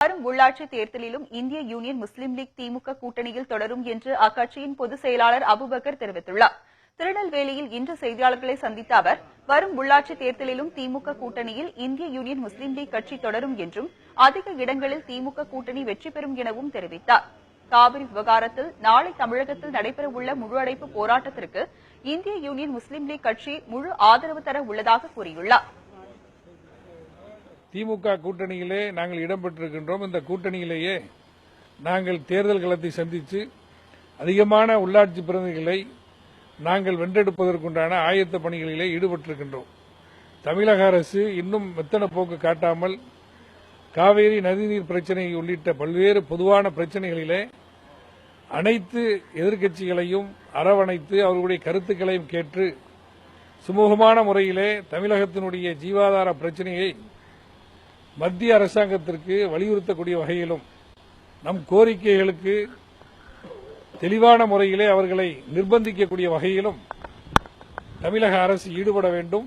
வரும் உள்ளாட்சி தேர்தலிலும் இந்திய யூனியன் முஸ்லீம் லீக் திமுக கூட்டணியில் தொடரும் என்று அக்கட்சியின் பொதுச் செயலாளர் அபுபக்கர் தெரிவித்துள்ளார். திருநெல்வேலியில் இன்று செய்தியாளர்களை சந்தித்த அவர் வரும் உள்ளாட்சி தேர்தலிலும் திமுக கூட்டணியில் இந்திய யூனியன் முஸ்லீம் லீக் கட்சி தொடரும் என்றும் அதிக இடங்களில் திமுக கூட்டணி வெற்றி பெறும் எனவும் தெரிவித்தார். காவிரி விவகாரத்தில் நாளை தமிழகத்தில் நடைபெறவுள்ள முழு அடைப்பு போராட்டத்திற்கு இந்திய யூனியன் முஸ்லீம் லீக் கட்சி முழு ஆதரவு தர உள்ளதாக கூறியுள்ளார். திமுக கூட்டணியிலே நாங்கள் இடம்பெற்றிருக்கின்றோம். இந்த கூட்டணியிலேயே நாங்கள் தேர்தல் களத்தை சந்தித்து அதிகமான உள்ளாட்சி பிரதிநிதிகளை நாங்கள் வென்றெடுப்பதற்குண்டான ஆயத்த பணிகளிலே ஈடுபட்டிருக்கின்றோம். தமிழக அரசு இன்னும் மெத்தன போக்கு காட்டாமல் காவேரி நதிநீர் பிரச்சினை உள்ளிட்ட பல்வேறு பொதுவான பிரச்சினைகளிலே அனைத்து எதிர்க்கட்சிகளையும் அரவணைத்து அவர்களுடைய கருத்துக்களையும் கேட்டு சுமூகமான முறையிலே தமிழகத்தினுடைய ஜீவாதார பிரச்சனையை மத்திய அரசாங்கத்திற்கு வலியுறுத்தக்கூடிய வகையிலும் நம் கோரிக்கைகளுக்கு தெளிவான முறையிலே அவர்களை நிர்பந்திக்கக்கூடிய வகையிலும் தமிழக அரசு ஈடுபட வேண்டும்.